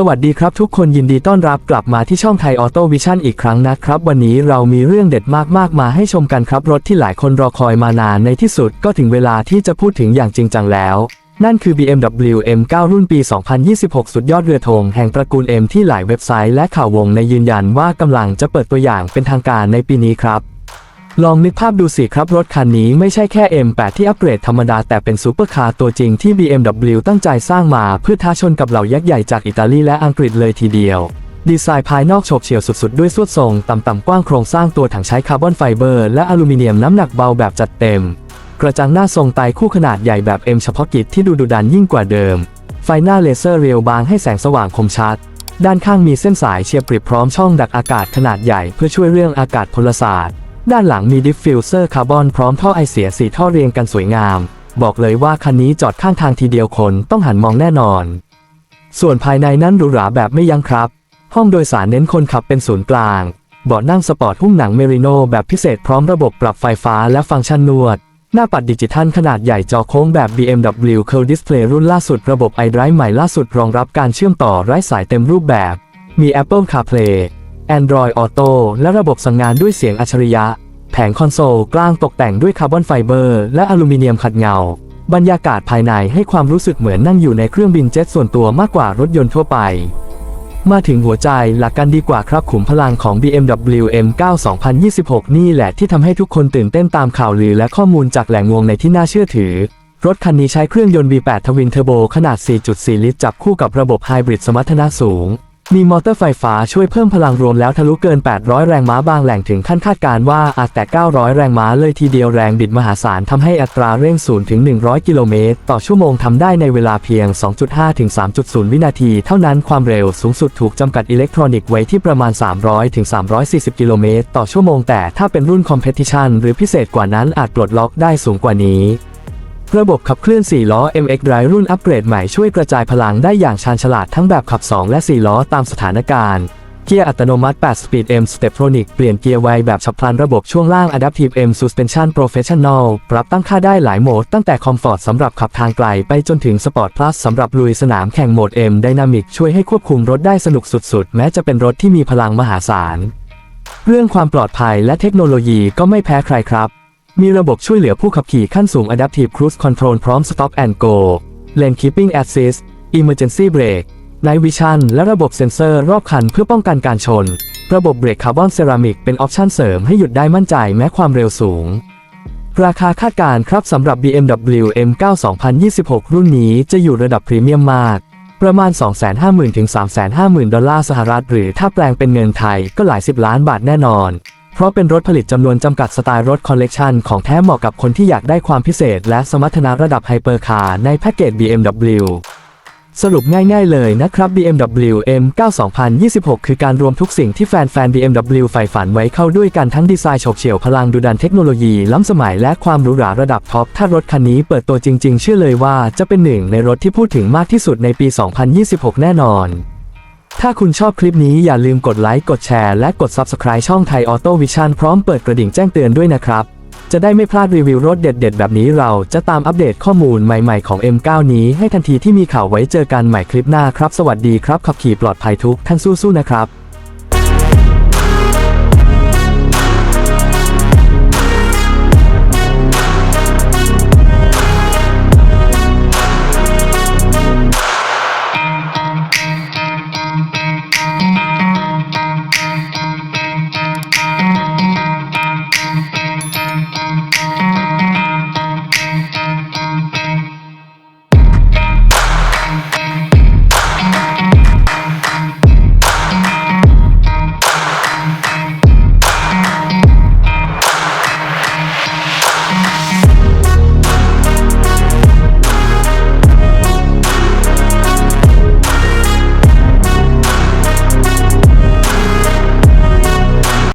สวัสดีครับทุกคนยินดีต้อนรับกลับมาที่ช่องไทยออโต้วิชั่นอีกครั้งนะครับ วันนี้เรามีเรื่องเด็ดมากๆ มาให้ชมกันครับ รถที่หลายคนรอคอยมานานในที่สุดก็ถึงเวลาที่จะพูดถึงอย่างจริงจังแล้ว นั่นคือ BMW M9 รุ่นปี 2026 สุดยอดเรือธงแห่งตระกูล M ที่หลายเว็บไซต์และข่าววงในยืนยันว่ากำลังจะเปิดตัวอย่างเป็นทางการในปีนี้ครับ ลองนึกภาพดูสิครับรถคันนี้ไม่ใช่แค่ M8 ที่อัปเกรดธรรมดาแต่เป็นซูเปอร์คาร์ตัวจริงที่ BMW ตั้งใจสร้างมาเพื่อท้าชนกับเหล่ายักษ์ใหญ่จากอิตาลีและอังกฤษเลยทีเดียว ดีไซน์ภายนอกโฉบเฉี่ยวสุดๆ ด้วยสวดทรงต่ำๆกว้างโครงสร้างตัวถังใช้คาร์บอนไฟเบอร์และอลูมิเนียมน้ำหนักเบาแบบจัดเต็ม กระจังหน้าทรงไตคู่ขนาดใหญ่แบบ M เฉพาะกิจที่ดูดุดันยิ่งกว่าเดิม ไฟหน้าเลเซอร์เรียวบางให้แสงสว่างคมชัด ด้านข้างมีเส้นสายเชียร์ปริบพร้อมช่องดักอากาศขนาดใหญ่เพื่อช่วยเรื่องอากาศพลศาสตร์ ด้านหลังมีดิฟฟิวเซอร์คาร์บอนพร้อมท่อไอเสียสีท่อเรียงกันสวยงาม บอกเลยว่าคันนี้จอดข้างทางทีเดียวคนต้องหันมองแน่นอน ส่วนภายในนั้นหรูหราแบบไม่ยั้งครับ ห้องโดยสารเน้นคนขับเป็นศูนย์กลางเบาะนั่งสปอร์ตหุ้มหนังเมริโนแบบพิเศษพร้อมระบบปรับไฟฟ้าและฟังก์ชันนวด หน้าปัดดิจิทัลขนาดใหญ่จอโค้งแบบ BMW Curve Display รุ่นล่าสุดระบบ iDrive ใหม่ล่าสุดรองรับการเชื่อมต่อไร้สายเต็มรูปแบบ มี Apple CarPlay Android Auto และระบบสั่งงานด้วยเสียงอัจฉริยะ แผงคอนโซลกลางตกแต่งด้วยคาร์บอนไฟเบอร์และอลูมิเนียมขัดเงา บรรยากาศภายในให้ความรู้สึกเหมือนนั่งอยู่ในเครื่องบินเจ็ตส่วนตัวมากกว่ารถยนต์ทั่วไป มาถึงหัวใจหลักกันดีกว่าครับขุมพลังของ BMW M9 2026 นี่แหละที่ทำให้ทุกคนตื่นเต้นตามข่าวลือและข้อมูลจากแหล่งวงในที่น่าเชื่อถือรถคันนี้ใช้เครื่องยนต์ V8 ทวินเทอร์โบขนาด 4.4 ลิตร จับคู่กับระบบไฮบริดสมรรถนะสูง มีมอเตอร์ไฟฟ้าช่วยเพิ่มพลังรวมแล้วทะลุเกิน 800 แรงม้าบางแหล่งถึงขั้นคาดการว่าอาจแต่ 900 แรงม้าเลยทีเดียวแรงบิดมหาศาลทำให้อัตราเร่ง0ถึง 100 กิโลเมตร ต่อชั่วโมงทำได้ในเวลาเพียง 2.5 ถึง 3.0 วินาที เท่านั้นความเร็วสูงสุดถูกจำกัดอิเล็กทรอนิกส์ไว้ที่ประมาณ 300 ถึง 340 กิโลเมตร ต่อชั่วโมงแต่ถ้าเป็นรุ่นคอมเพติชันหรือพิเศษกว่านั้นอาจปลดล็อกได้สูงกว่านี้ ระบบขับเคลื่อน 4 ล้อ MX Drive รุ่นอัปเกรดใหม่ช่วยกระจายพลังได้อย่างชาญฉลาดทั้งแบบขับ 2 และ 4 ล้อตามสถานการณ์ เกียร์อัตโนมัติ 8 Speed M Steptronic เปลี่ยนเกียร์ไวแบบฉับพลันระบบช่วงล่าง Adaptive M Suspension Professional ปรับตั้งค่าได้หลายโหมดตั้งแต่ Comfort สำหรับขับทางไกลไปจนถึง Sport Plus สำหรับลุยสนามแข่งโหมด M Dynamic ช่วยให้ควบคุมรถได้สนุกสุดๆ แม้จะเป็นรถที่มีพลังมหาศาลเรื่องความปลอดภัยและเทคโนโลยีก็ไม่แพ้ใครครับ มีระบบช่วยเหลือผู้ขับขี่ขั้นสูง Adaptive Cruise Control พร้อม Stop and Go Lane Keeping Assist Emergency Brake Night Vision และระบบเซ็นเซอร์รอบคันเพื่อป้องกันการชน ระบบเบรกคาร์บอนเซรามิกเป็นออปชั่นเสริมให้หยุดได้มั่นใจแม้ความเร็วสูง ราคาคาดการณ์ครับสำหรับ BMW M9 2026 รุ่นนี้จะอยู่ระดับพรีเมียมมาก ประมาณ 250,000ถึง350,000 ดอลลาร์สหรัฐหรือถ้าแปลงเป็นเงินไทยก็หลายสิบล้านบาทแน่นอน เพราะเป็นรถผลิตจำนวนจำกัดสไตล์รถคอลเลกชันของแท้เหมาะกับคนที่อยากได้ความพิเศษ และสมรรถนะระดับไฮเปอร์คาร์ในแพ็กเกจ BMW สรุปง่ายๆเลยนะครับ BMW M9 2026 คือการรวมทุกสิ่งที่แฟนๆ BMW ใฝ่ฝันไว้เข้าด้วยกันทั้งดีไซน์โฉบเฉี่ยวพลังดุดันเทคโนโลยี ล้ำสมัยและความหรูหราระดับท็อป ถ้ารถคันนี้เปิดตัวจริงๆ เชื่อเลยว่าจะเป็นหนึ่งในรถที่พูดถึงมากที่สุดในปี 2026 แน่นอน ถ้าคุณชอบคลิปนี้อย่าลืมกดไลค์ กดแชร์ และกด Subscribe ช่องไทยออโต้วิชันพร้อมเปิดกระดิ่งแจ้งเตือนด้วยนะครับ จะได้ไม่พลาดรีวิวรถเด็ด ๆ แบบนี้เราจะตามอัปเดตข้อมูลใหม่ๆของ M9 นี้ให้ทันทีที่มีข่าวไว้เจอกันใหม่คลิปหน้าครับ สวัสดีครับขับขี่ปลอดภัยทุกท่านสู้ๆนะครับ